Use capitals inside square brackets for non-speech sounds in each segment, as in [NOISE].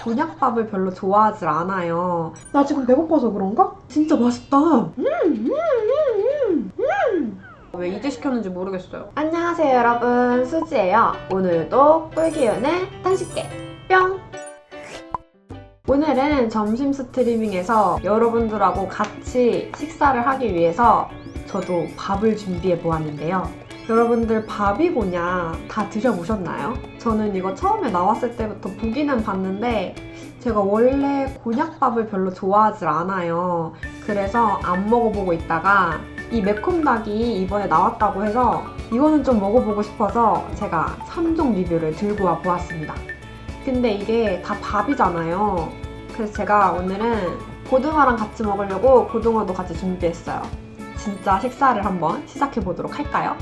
곤약밥을 별로 좋아하질 않아요. 나 지금 배고파서 그런가? 진짜 맛있다. 음, 음, 음, 음. 왜 이제 시켰는지 모르겠어요. 안녕하세요 여러분 수지예요. 오늘도 꿀기운의 단식계 뿅! 오늘은 점심 스트리밍에서 여러분들하고 같이 식사를 하기 위해서 저도 밥을 준비해 보았는데요. 여러분들 밥이고냐 다 드셔보셨나요? 저는 이거 처음에 나왔을 때부터 보기는 봤는데 제가 원래 곤약밥을 별로 좋아하질 않아요. 그래서 안 먹어보고 있다가 이 매콤닭이 이번에 나왔다고 해서 이거는 좀 먹어보고 싶어서 제가 3종 리뷰를 들고 와 보았습니다. 근데 이게 다 밥이잖아요. 그래서 제가 오늘은 고등어랑 같이 먹으려고 고등어도 같이 준비했어요. 진짜 식사를 한번 시작해 보도록 할까요?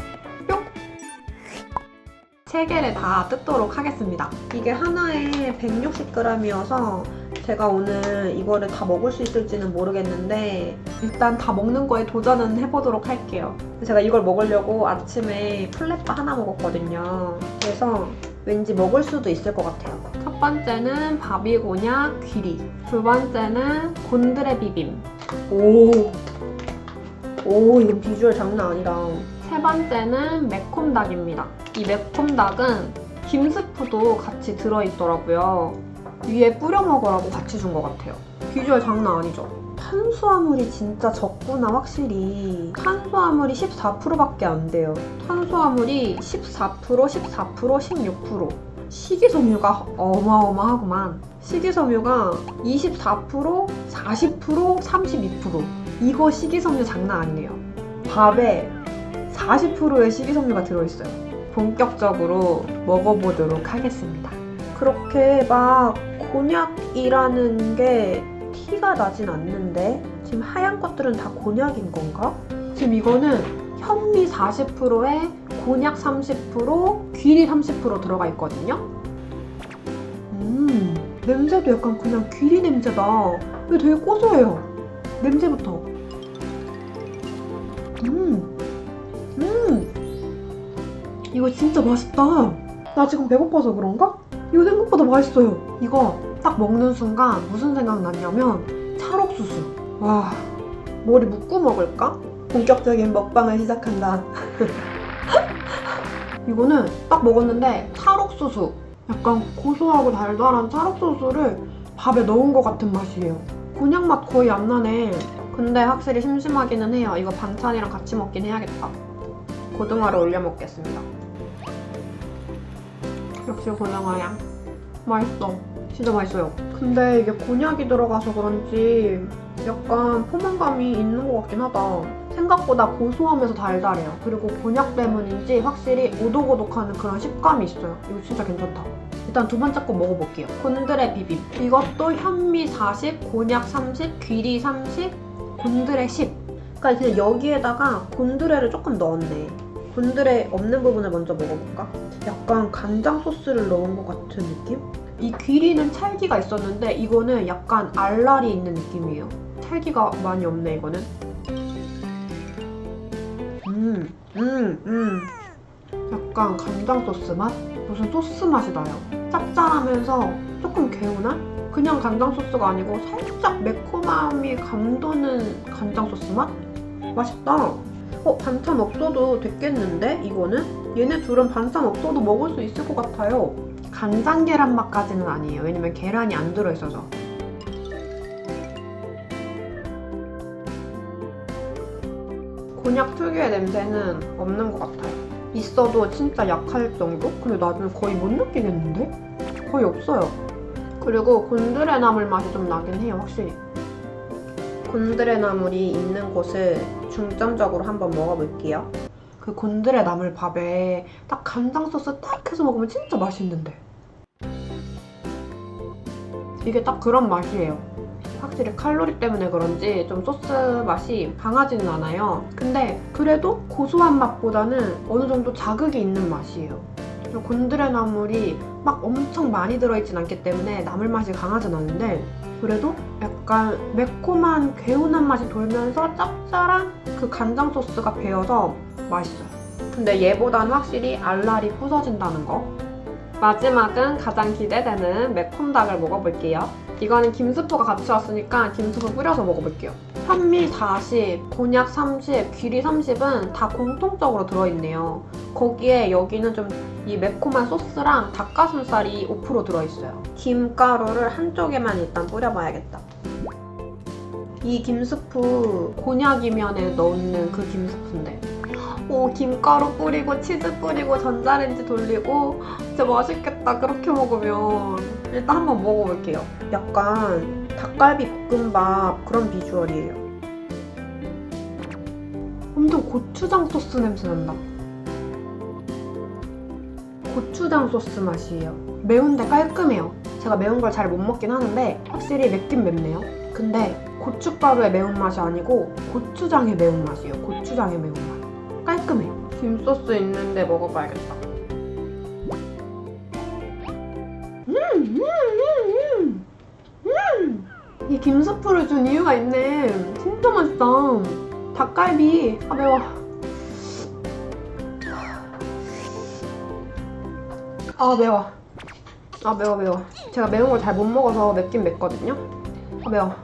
뿅! 세 개를 다 뜯도록 하겠습니다. 이게 하나에 160g이어서 제가 오늘 이거를 다 먹을 수 있을지는 모르겠는데 일단 다 먹는 거에 도전은 해보도록 할게요. 제가 이걸 먹으려고 아침에 플랫바 하나 먹었거든요. 그래서 왠지 먹을 수도 있을 것 같아요. 첫 번째는 바비고냐 귀리. 두 번째는 곤드레 비빔. 오. 오, 이거 비주얼 장난 아니다. 세 번째는 매콤닭입니다. 이 매콤닭은 김스프도 같이 들어있더라고요. 위에 뿌려 먹으라고 같이 준 것 같아요. 비주얼 장난 아니죠? 탄수화물이 진짜 적구나 확실히 탄수화물이 14%밖에 안 돼요 탄수화물이 14% 14% 16% 식이섬유가 어마어마하구만 식이섬유가 24% 40% 32% 이거 식이섬유 장난 아니네요 밥에 40%의 식이섬유가 들어있어요 본격적으로 먹어보도록 하겠습니다 그렇게 막 곤약이라는 게 티가 나진 않는데 지금 하얀 것들은 다 곤약인 건가? 지금 이거는 현미 40%에 곤약 30%, 귀리 30% 들어가 있거든요. 음, 냄새도 약간 그냥 귀리 냄새다. 되게 고소해요. 냄새부터. 이거 진짜 맛있다. 나 지금 배고파서 그런가? 이거 생각보다 맛있어요. 이거 딱 먹는 순간 무슨 생각 났냐면 찰옥수수. 와, 머리 묶고 먹을까? 본격적인 먹방을 시작한다. [LAUGHS] 이거는 딱 먹었는데 찰옥수수. 약간 고소하고 달달한 찰옥수수를 밥에 넣은 것 같은 맛이에요. 곤약 맛 거의 안 나네. 근데 확실히 심심하기는 해요. 이거 반찬이랑 같이 먹긴 해야겠다. 고등어를 올려 먹겠습니다. 역시 고등어야. 맛있어. 진짜 맛있어요. 근데 이게 곤약이 들어가서 그런지 약간 포만감이 있는 것 같긴 하다. 생각보다 고소하면서 달달해요. 그리고 곤약 때문인지 확실히 오독오독하는 그런 식감이 있어요. 이거 진짜 괜찮다. 일단 두 번째 거 먹어볼게요. 곤드레 비빔. 이것도 현미 40, 곤약 30, 귀리 30, 곤드레 10. 그러니까 그냥 여기에다가 곤드레를 조금 넣었네. 곤드레 없는 부분을 먼저 먹어볼까? 약간 간장 소스를 넣은 것 같은 느낌? 이 귀리는 찰기가 있었는데 이거는 약간 알알이 있는 느낌이에요. 찰기가 많이 없네 이거는. 음, 음, 음. 약간 간장 소스 맛? 무슨 소스 맛이 나요. 짭짤하면서 조금 개운한? 그냥 간장 소스가 아니고 살짝 매콤함이 감도는 간장 소스 맛? 맛있다. 어, 반찬 없어도 됐겠는데? 이거는? 얘네 둘은 반찬 없어도 먹을 수 있을 것 같아요. 간장 계란 맛까지는 아니에요. 왜냐면 계란이 안 들어있어서. 곤약 특유의 냄새는 없는 것 같아요. 있어도 진짜 약할 정도? 근데 나중에 거의 못 느끼겠는데? 거의 없어요. 그리고 곤드레 나물 맛이 좀 나긴 해요, 확실히. 곤드레 나물이 있는 곳을 중점적으로 한번 먹어볼게요. 그 곤드레 나물 밥에 딱 간장 소스 딱 해서 먹으면 진짜 맛있는데. 이게 딱 그런 맛이에요. 확실히 칼로리 때문에 그런지 좀 소스 맛이 강하지는 않아요. 근데 그래도 고소한 맛보다는 어느 정도 자극이 있는 맛이에요. 곤드레 나물이 막 엄청 많이 들어있진 않기 때문에 나물 맛이 강하진 않은데 그래도 약간 매콤한 개운한 맛이 돌면서 짭짤한 그 간장 소스가 배어서 맛있어요. 근데 얘보다는 확실히 알알이 부서진다는 거. 마지막은 가장 기대되는 매콤닭을 먹어볼게요. 이거는 김스프가 같이 왔으니까 김스프 뿌려서 먹어볼게요. 현미 40, 곤약 30, 귀리 30은 다 공통적으로 들어있네요. 거기에 여기는 좀 이 매콤한 소스랑 닭가슴살이 5% 들어있어요. 김가루를 한쪽에만 일단 뿌려봐야겠다. 이 김스프 곤약이면에 넣는 그 김스프인데 오 김가루 뿌리고 치즈 뿌리고 전자레인지 돌리고 진짜 맛있겠다 그렇게 먹으면 일단 한번 먹어볼게요 약간 닭갈비 볶음밥 그런 비주얼이에요 엄청 고추장 소스 냄새 난다 고추장 소스 맛이에요 매운데 깔끔해요 제가 매운 걸 잘 못 먹긴 하는데 확실히 맵긴 맵네요 근데 고춧가루의 매운맛이 아니고 고추장의 매운맛이에요 고추장의 매운맛 깔끔해. 김 소스 있는데 먹어봐야겠다. 음, 음, 음, 음. 이 김스프를 준 이유가 있네. 진짜 맛있다. 닭갈비. 아 매워. 아 매워. 아 매워 매워. 제가 매운 걸 잘 못 먹어서 맵긴 맵거든요. 아 매워.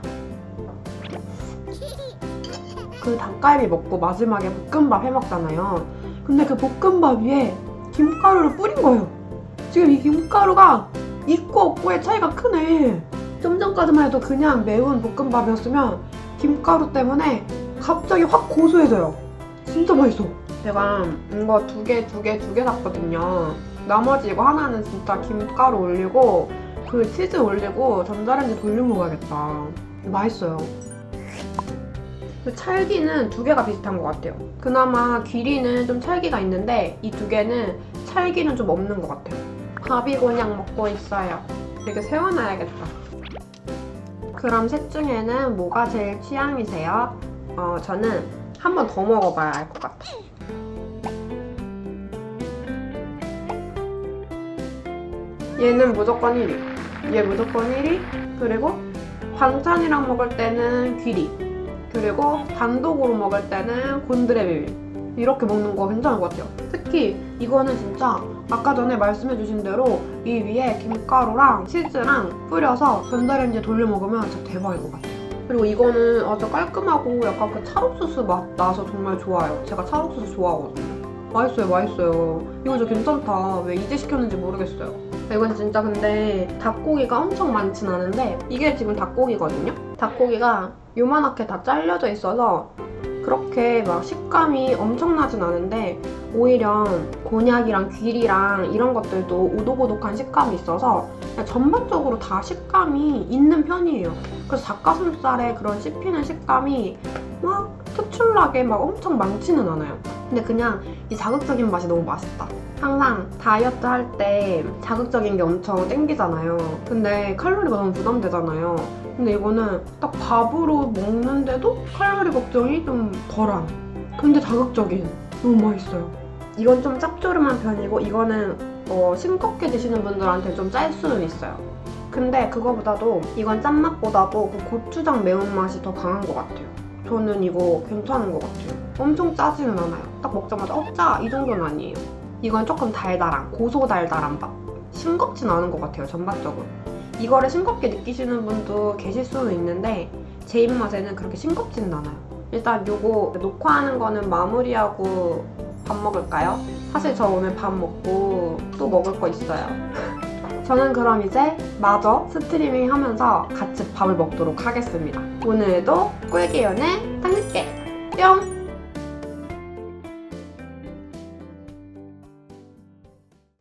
그 닭갈비 먹고 마지막에 볶음밥 해 먹잖아요. 근데 그 볶음밥 위에 김가루를 뿌린 거예요. 지금 이 김가루가 있고 없고의 차이가 크네. 좀 전까지만 해도 그냥 매운 볶음밥이었으면 김가루 때문에 갑자기 확 고소해져요. 진짜 맛있어. 제가 이거 두 개, 두 개, 두 개 샀거든요. 나머지 이거 하나는 진짜 김가루 올리고 그 치즈 올리고 전자레인지 돌려 먹어야겠다. 맛있어요. 그 찰기는 두 개가 비슷한 것 같아요. 그나마 귀리는 좀 찰기가 있는데 이 두 개는 찰기는 좀 없는 것 같아요. 바비곤약 먹고 있어요. 이렇게 세워놔야겠다. 그럼 셋 중에는 뭐가 제일 취향이세요? 어, 저는 한 번 더 먹어봐야 알 것 같아요. 얘는 무조건 1위. 얘 무조건 1위. 그리고 반찬이랑 먹을 때는 귀리. 그리고 단독으로 먹을 때는 곤드레 비빔 이렇게 먹는 거 괜찮은 것 같아요 특히 이거는 진짜 아까 전에 말씀해주신 대로 이 위에 김가루랑 치즈랑 뿌려서 전자레인지에 돌려 먹으면 진짜 대박인 것 같아요 그리고 이거는 아주 깔끔하고 약간 그 찰옥수수 맛 나서 정말 좋아요. 제가 찰옥수수 좋아하거든요. 맛있어요 맛있어요. 이거 진짜 괜찮다. 왜 이제 시켰는지 모르겠어요. 이건 진짜 근데 닭고기가 엄청 많진 않은데 이게 지금 닭고기거든요. 닭고기가 요만하게 다 잘려져 있어서 그렇게 막 식감이 엄청나진 않은데 오히려 곤약이랑 귀리랑 이런 것들도 오독오독한 식감이 있어서 전반적으로 다 식감이 있는 편이에요. 그래서 닭가슴살에 그런 씹히는 식감이 막 특출나게 막 엄청 많지는 않아요. 근데 그냥 이 자극적인 맛이 너무 맛있다. 항상 다이어트 할 때 자극적인 게 엄청 땡기잖아요. 근데 칼로리가 너무 부담되잖아요. 근데 이거는 딱 밥으로 먹는데도 칼로리 걱정이 좀 덜한. 근데 자극적인. 너무 맛있어요. 이건 좀 짭조름한 편이고 이거는 어, 싱겁게 드시는 분들한테 좀 짤 수는 있어요. 근데 그거보다도 이건 짠맛보다도 그 고추장 매운맛이 더 강한 것 같아요. 저는 이거 괜찮은 것 같아요. 엄청 짜지는 않아요. 딱 먹자마자 어, 짜! 이 정도는 아니에요. 이건 조금 달달한, 고소달달한 맛. 싱겁진 않은 것 같아요, 전반적으로. 이거를 싱겁게 느끼시는 분도 계실 수는 있는데 제 입맛에는 그렇게 싱겁지는 않아요. 일단 요거 녹화하는 거는 마무리하고 밥 먹을까요? 사실 저 오늘 밥 먹고 또 먹을 거 있어요. [LAUGHS] 저는 그럼 이제 마저 스트리밍 하면서 같이 밥을 먹도록 하겠습니다. 오늘도 꿀기연의 당직게 뿅!